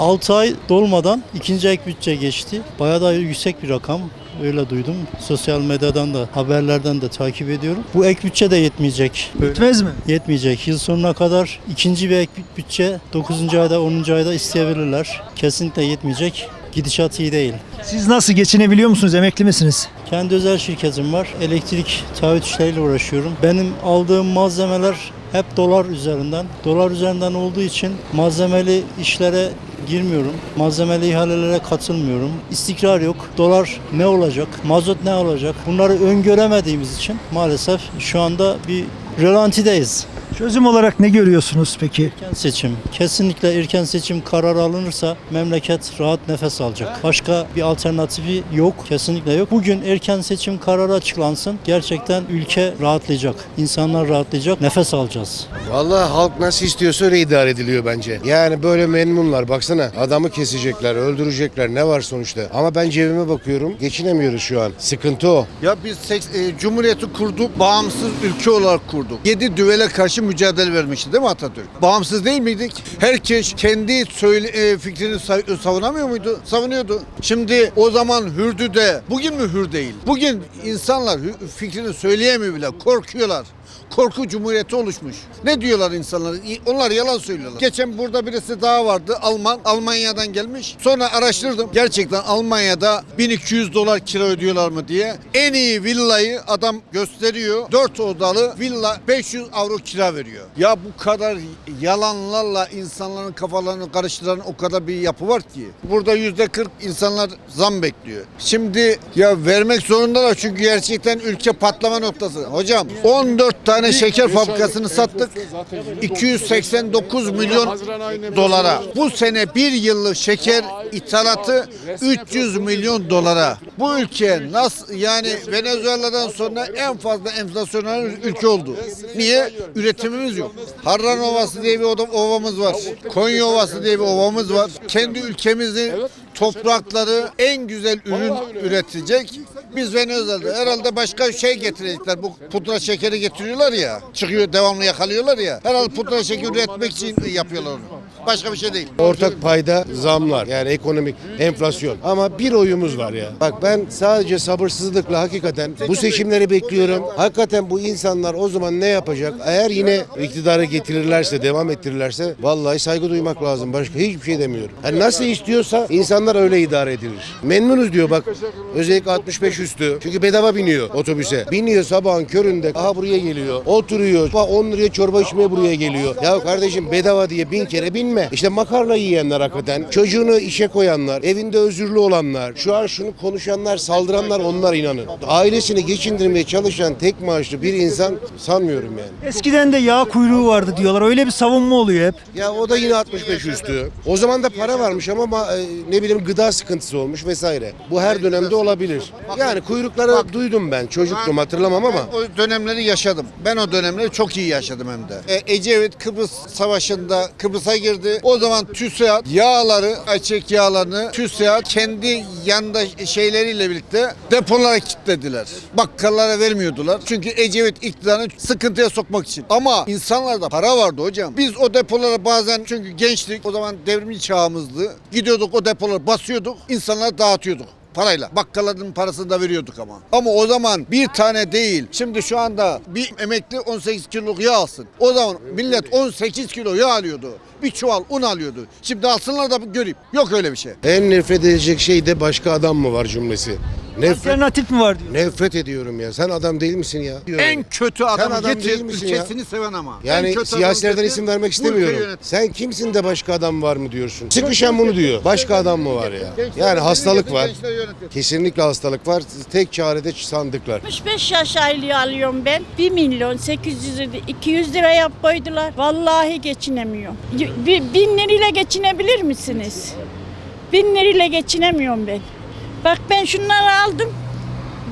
6 ay dolmadan ikinci ek bütçe geçti. Bayağı da yüksek bir rakam. Öyle duydum. Sosyal medyadan da haberlerden de takip ediyorum. Bu ek bütçe de yetmeyecek. Böyle Bitmez mi? yetmeyecek. Yıl sonuna kadar ikinci bir ek bütçe 9. ayda 10. ayda isteyebilirler. Kesinlikle yetmeyecek. Gidişat iyi değil. Siz nasıl geçinebiliyor musunuz? Emekli misiniz? Kendi özel şirketim var. Elektrik taahhüt işleriyle uğraşıyorum. Benim aldığım malzemeler hep dolar üzerinden. Dolar üzerinden olduğu için malzemeli işlere girmiyorum. Malzemeli ihalelere katılmıyorum. İstikrar yok. Dolar ne olacak? Mazot ne olacak? Bunları öngöremediğimiz için maalesef şu anda bir rölantideyiz. Çözüm olarak ne görüyorsunuz peki? Erken seçim. Kesinlikle erken seçim kararı alınırsa memleket rahat nefes alacak. Başka bir alternatifi yok. Kesinlikle yok. Bugün erken seçim kararı açıklansın. Gerçekten ülke rahatlayacak. İnsanlar rahatlayacak. Nefes alacağız. Vallahi halk nasıl istiyorsa öyle idare ediliyor bence. Yani böyle memnunlar. Baksana adamı kesecekler, öldürecekler. Ne var sonuçta? Ama ben cebime bakıyorum. Geçinemiyoruz şu an. Sıkıntı o. Ya biz seks- e, Cumhuriyeti kurduk, bağımsız ülke olarak kurduk. Yedi düvele karşı mücadele vermişti değil mi Atatürk? Bağımsız değil miydik? Herkes kendi söyle, e, fikrini sa- savunamıyor muydu? Savunuyordu. Şimdi o zaman hürdü de bugün mü hür değil? Bugün insanlar fikrini söyleyemiyor bile, korkuyorlar. Korku cumhuriyeti oluşmuş. Ne diyorlar insanlar? Onlar yalan söylüyorlar. Geçen burada birisi daha vardı. Alman. Almanya'dan gelmiş. Sonra araştırdım. Gerçekten Almanya'da 1200 dolar kira ödüyorlar mı diye. En iyi villayı adam gösteriyor. 4 odalı villa 500 avro kira veriyor. Ya bu kadar yalanlarla insanların kafalarını karıştıran o kadar bir yapı var ki. Burada yüzde 40 insanlar zam bekliyor. Şimdi ya vermek zorundalar çünkü gerçekten ülke patlama noktası. Hocam 14 tane şeker fabrikasını sattık. 289 milyon dolara. Bu sene bir yıllık şeker ithalatı 300 milyon dolara. Bu ülke nasıl yani Venezuela'dan sonra en fazla enflasyonel ülke oldu. Niye? Üretimimiz yok. Harran Ovası diye bir ovamız var. Konya Ovası diye bir ovamız var. Kendi ülkemizin toprakları en güzel ürün üretecek. Biz Venezuela'da herhalde başka şey getirecekler. Bu pudra şekeri getiriyorlar ya. Çıkıyor devamlı yakalıyorlar ya. Herhalde pudra şekeri üretmek için yapıyorlar onu. Başka bir şey değil. Ortak payda zamlar yani ekonomik enflasyon. Ama bir oyumuz var ya. Bak ben sadece sabırsızlıkla hakikaten bu seçimleri bekliyorum. Hakikaten bu insanlar o zaman ne yapacak? Eğer yine iktidara getirirlerse, devam ettirirlerse vallahi saygı duymak lazım. Başka hiçbir şey demiyorum. Yani nasıl istiyorsa insanlar öyle idare edilir. Memnunuz diyor bak. Özellikle 65 üstü. Çünkü bedava biniyor otobüse. Biniyor sabahın köründe. Aha buraya geliyor. Oturuyor. Bak 10 liraya çorba içmeye buraya geliyor. Ya kardeşim bedava diye bin kere binme. İşte makarna yiyenler hakikaten. Çocuğunu işe koyanlar. Evinde özürlü olanlar. Şu an şunu konuşanlar, saldıranlar onlar inanın. Ailesini geçindirmeye çalışan tek maaşlı bir insan sanmıyorum yani. Eskiden de yağ kuyruğu vardı diyorlar. Öyle bir savunma oluyor hep. Ya o da yine 65 üstü. O zaman da para varmış ama ma- e, ne bileyim gıda sıkıntısı olmuş vesaire. Bu her dönemde olabilir. Yani kuyrukları duydum ben. Çocuktum hatırlamam ama. Ben o dönemleri yaşadım. Ben o dönemleri çok iyi yaşadım hem de. E, Ecevit Kıbrıs Savaşı'nda Kıbrıs'a girdi. O zaman TÜSİAD yağları, açık yağlarını TÜSİAD kendi yanında şeyleriyle birlikte depolara kilitlediler. Bakkallara vermiyordular. Çünkü Ecevit iktidarını sıkıntıya sokmak için. Ama insanlarda para vardı hocam. Biz o depolara bazen çünkü gençlik o zaman devrimci çağımızdı. Gidiyorduk o depoları basıyorduk. insanlara dağıtıyorduk parayla. Bakkalların parasını da veriyorduk ama. Ama o zaman bir tane değil. Şimdi şu anda bir emekli 18 kiloluk yağ alsın. O zaman millet 18 kilo yağ alıyordu. Bir çuval un alıyordu. Şimdi alsınlar da göreyim. Yok öyle bir şey. En nefret edecek şey de başka adam mı var cümlesi. Nefret, Alternatif mi var diyor. nefret ediyorum ya. Sen adam değil misin ya? En kötü adamı adam getir, değil misin ya? ülkesini seven ama. En Yani kötü siyasilerden adamı getir, isim vermek bu ülkeyi istemiyorum. yönet. Sen kimsin de başka adam var mı diyorsun. Sıkışan bunu diyor. Başka adam mı var ya? Yani hastalık var. Gençler yönetiyor. Kesinlikle hastalık var. Tek çare de sandıklar. 65 yaş aylığı alıyorum ben. 1 milyon 800 lira, 200 lira yap koydular. Vallahi geçinemiyorum. Y- Bin lirayla geçinebilir misiniz? Bin lirayla geçinemiyorum ben. Bak ben şunları aldım.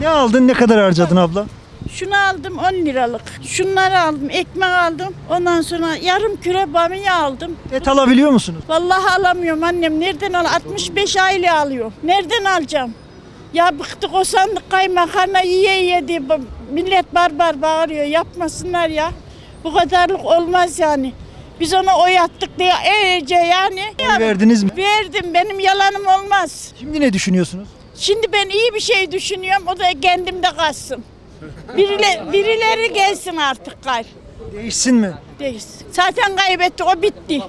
Ne aldın ne kadar harcadın abla? Şunu aldım 10 liralık. Şunları aldım. Ekmek aldım. Ondan sonra yarım kilo bamya aldım. Et alabiliyor musunuz? Vallahi alamıyorum annem. Nereden al? 65 aylığı alıyor. Nereden alacağım? Ya bıktık o sandık kaymakarna yiye yiye diye millet barbar bağırıyor. Yapmasınlar ya. Bu kadarlık olmaz yani. Biz ona oy attık diye iyice yani. Oy verdiniz mi? Verdim benim yalanım olmaz. Şimdi ne düşünüyorsunuz? Şimdi ben iyi bir şey düşünüyorum o da kendimde kalsın. Birile, birileri gelsin artık gay. Değişsin mi? Değilsin. Zaten kaybetti o bitti.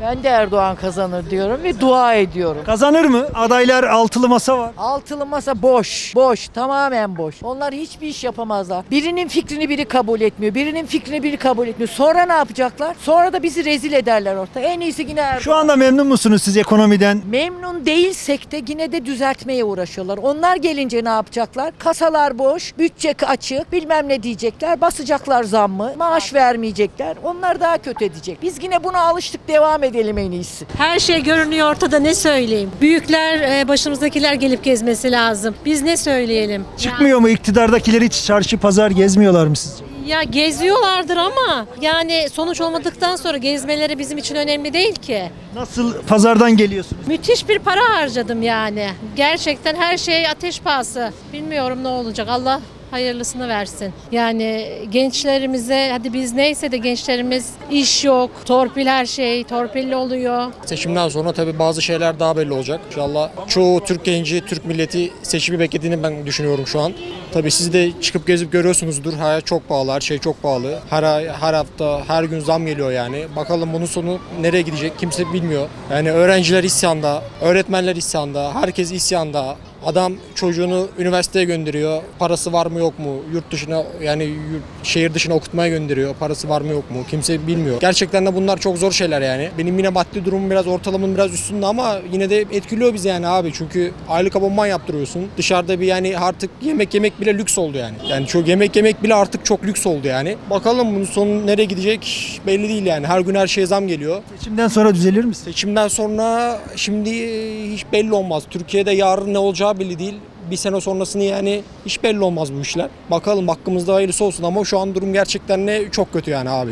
Ben de Erdoğan kazanır diyorum ve dua ediyorum. Kazanır mı? Adaylar altılı masa var. Altılı masa boş, boş, tamamen boş. Onlar hiçbir iş yapamazlar. Birinin fikrini biri kabul etmiyor, birinin fikrini biri kabul etmiyor. Sonra ne yapacaklar? Sonra da bizi rezil ederler orta. En iyisi yine Erdoğan. Şu anda memnun musunuz siz ekonomiden? Memnun değilsek de yine de düzeltmeye uğraşıyorlar. Onlar gelince ne yapacaklar? Kasalar boş, bütçe açık, bilmem ne diyecekler. Basacaklar zammı, maaş vermeyecekler. Onlar daha kötü edecek. Biz yine buna alıştık devam edelim en iyisi. Her şey görünüyor ortada ne söyleyeyim? Büyükler e, başımızdakiler gelip gezmesi lazım. Biz ne söyleyelim? Çıkmıyor mu iktidardakiler hiç çarşı pazar gezmiyorlar mı sizce? Ya geziyorlardır ama yani sonuç olmadıktan sonra gezmeleri bizim için önemli değil ki. Nasıl pazardan geliyorsunuz? Müthiş bir para harcadım yani. Gerçekten her şey ateş pahası. Bilmiyorum ne olacak. Allah hayırlısını versin. Yani gençlerimize hadi biz neyse de gençlerimiz iş yok, torpil her şey, torpilli oluyor. Seçimden sonra tabii bazı şeyler daha belli olacak. İnşallah çoğu Türk genci, Türk milleti seçimi beklediğini ben düşünüyorum şu an. Tabii siz de çıkıp gezip görüyorsunuzdur. Hayat çok pahalı, her şey çok pahalı. Her ay, her hafta, her gün zam geliyor yani. Bakalım bunun sonu nereye gidecek kimse bilmiyor. Yani öğrenciler isyanda, öğretmenler isyanda, herkes isyanda. Adam çocuğunu üniversiteye gönderiyor. Parası var mı yok mu? Yurt dışına yani yurt- şehir dışına okutmaya gönderiyor. Parası var mı yok mu? Kimse bilmiyor. Gerçekten de bunlar çok zor şeyler yani. Benim yine maddi durumum biraz ortalamanın biraz üstünde ama yine de etkiliyor bizi yani abi. Çünkü aylık abonman yaptırıyorsun. Dışarıda bir yani artık yemek yemek bile lüks oldu yani. Yani çok yemek yemek bile artık çok lüks oldu yani. Bakalım bunun sonu nereye gidecek belli değil yani. Her gün her şeye zam geliyor. Seçimden sonra düzelir mi? Seçimden sonra şimdi hiç belli olmaz. Türkiye'de yarın ne olacağı belli değil. Bir sene sonrasını yani hiç belli olmaz bu işler. Bakalım hakkımızda hayırlısı olsun ama şu an durum gerçekten ne çok kötü yani abi.